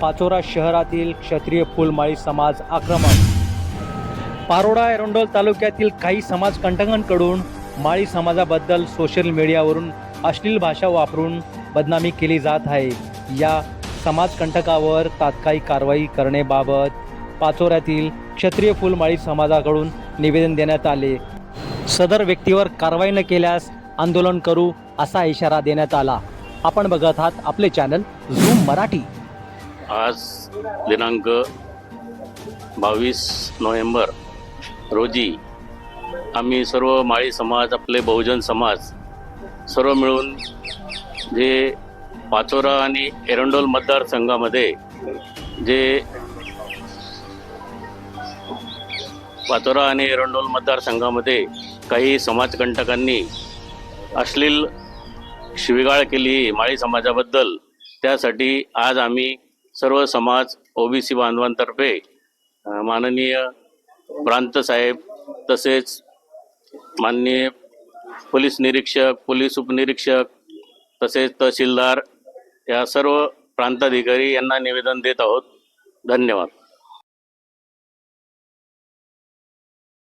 पाचोरा शहरातील क्षत्रिय फुलमाळी समाज आक्रमक. पारोडा एरोंडोल तालुक्यातील काही समाज कंटकांकडून माळी समाजाबद्दल सोशल मीडियावरून अश्लील भाषा वापरून बदनामी केली जात आहे. या समाजकंटकावर तात्कालिक कारवाई करण्याबाबत पाचोऱ्यातील क्षत्रिय फुलमाळी समाजाकडून निवेदन देण्यात आले. सदर व्यक्तीवर कारवाई न केल्यास आंदोलन करू असा इशारा देण्यात आला. आपण बघत आहात आपले चॅनल झूम मराठी. आज दिनांक बावीस नोव्हेंबर रोजी आम्ही सर्व माळी समाज आपले बहुजन समाज सर्व मिळून जे पाचोरा आणि एरंडोल मतदारसंघामध्ये जे पाचोरा आणि एरंडोल मतदारसंघामध्ये काही समाजकंटकांनी अश्लील शिवीगाळ केली माळी समाजाबद्दल त्यासाठी आज आम्ही सर्व समाज ओबीसी बांधवांतर्फे माननीय प्रांत साहेब तसेच माननीय पोलीस निरीक्षक पोलीस उपनिरीक्षक तसेच तहसीलदार या सर्व प्रांताधिकारी यांना निवेदन देत आहोत. धन्यवाद.